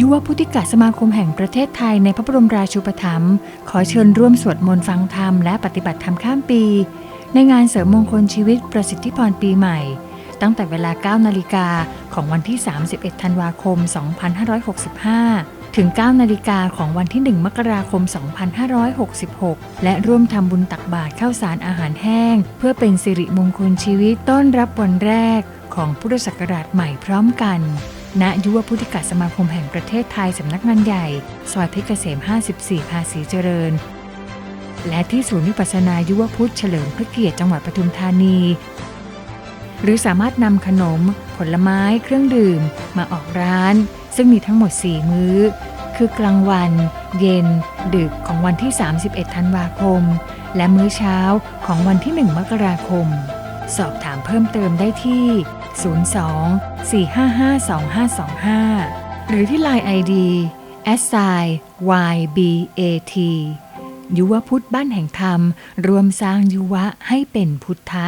ยุวพุทธิกสมาคมแห่งประเทศไทยในพระบรมราชูปถัมภ์ขอเชิญร่วมสวดมนต์ฟังธรรมและปฏิบัติธรรมข้ามปี ในงานเสริมมงคลชีวิตประสิทธิพรปีใหม่ ตั้งแต่เวลา 9 นาฬิกาของวันที่ 31 ธันวาคม 2565 ถึง 9 นาฬิกาของวันที่ 1 มกราคม 2566 และร่วมทำบุญตักบาตรข้าวสารอาหารแห้ง เพื่อเป็นสิริมงคลชีวิตต้อนรับวันแรกของพุทธศักราชใหม่พร้อมกัน ณยุวพุทธิกสมาคมแห่งประเทศไทยสำนักงานใหญ่ ซอยเพชรเกษม 54 ภาษีเจริญ และที่ศูนย์วิปัสนายุวพุทธเฉลิมพระเกียรติจังหวัดปทุมธานี หรือสามารถนำขนม ผลไม้ เครื่องดื่ม มาออกร้าน ซึ่งมีทั้งหมด 4 มื้อ คือกลางวัน เย็น ดึกของวันที่ 31 ธันวาคม และมื้อเช้าของวันที่ 1 มกราคม สอบถามเพิ่มเติมได้ที่ 02 455 2525 หรือที่ Line ID s i YBAT ยุวพุทธบ้านแห่งธรรม รวมสร้างยุวะให้เป็นพุทธะ